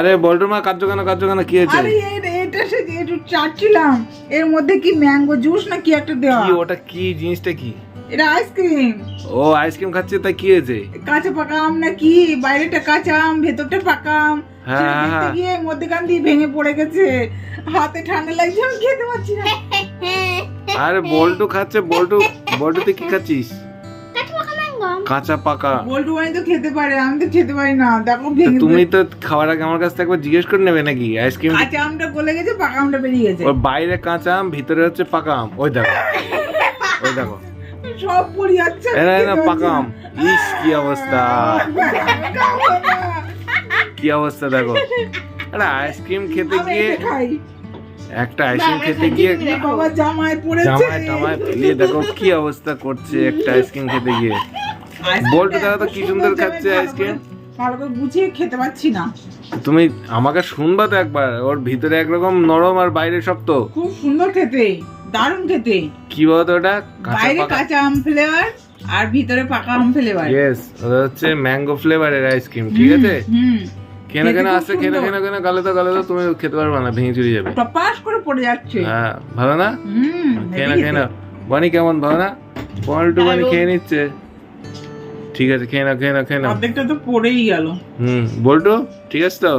আরে বল্টুর মা কার্য কেন? কার্য কেন? কি হয়েছে? আরে এই- এটা সে একটু চাটছিলাম এর মধ্যে কি ম্যাঙ্গো জুস না কি একটা দেওয়া? কি ওটা কি জিনিসটা কি? এটা আইসক্রিম। ও আইসক্রিম খাচ্ছে তা কি হয়েছে? কাঁচা পাকা আম না কি? বাইরেটা কাঁচা আম ভেতরটা পাকা আম। হ্যাঁ, হ্যাঁ, হ্যাঁ। গিয়ে মধ্যেখান দিয়ে ভেঙে পড়ে গেছে। হাতে ঠান্ডা লাগছে আমি খেতে পারছি না। আরে বল্টু খাচ্ছে বল্টু বল্টু তুই কি খাচ্ছিস? কাঁচা পাকা। বল্টু তো খেতে পারে আমি তো খেতে পারি না। দেখো তুমি তো খাওয়ার আগে আমার কাছ থেকে একবার জিজ্ঞেস করে নেবে নাকি? আইসক্রিম কাঁচা আমটা গলে গেছে পাকা আমটা বেরিয়ে গেছে। ওর বাইরে কাঁচা আম ভিতরে হচ্ছে পাকা আম। ওই দেখো। ওই দেখো। সব পড়ে যাচ্ছে না, না পাকা আম। ইস কি অবস্থা। কি অবস্থা দেখো। আরে আইসক্রিম খেতে গিয়ে একটা আইসক্রিম খেতে গিয়ে বাবা জামাই পড়েছে। জামায় টামায় ফেলিয়ে দেখো কি অবস্থা করছে একটা আইসক্রিম খেতে গিয়ে। বল্টু দেখো তো কি সুন্দর খাচ্ছে আইসক্রিম। ভালো করে গুছিয়ে খেতে পাচ্ছি না। তুমি আমাকে শুনবা তো একবার ওর ভিতরে একরকম নরম আর বাইরে শক্ত। খুব সুন্দর খেতে দারুণ খেতে। কি বলতো ওটা? বাইরে কাঁচা আম ফ্লেভার আর ভিতরে পাকা আম ফ্লেভার ইয়েস ওটা হচ্ছে ম্যাঙ্গো ফ্লেভারের আইসক্রিম ঠিক আছে? হুম। কেন কেন আসছে কেন। কেন কেন গালে তো গালে তো তুমি খেতে পারবে না ভেঙে চুরি যাবে। টপাস করে পড়ে যাচ্ছে। হ্যাঁ ভালো না? হুম খেয়ে না হেভি খেয়ে না খেতে। বানি কেমন ভালো না? পল্টু বানি খেয়ে নিচ্ছে। ঠিক আছে খেয়ে নাও খেয়ে নাও খেয়ে নাও। অর্ধেকটা তো পড়েই গেল। হুম বলটো ঠিক আছে তো?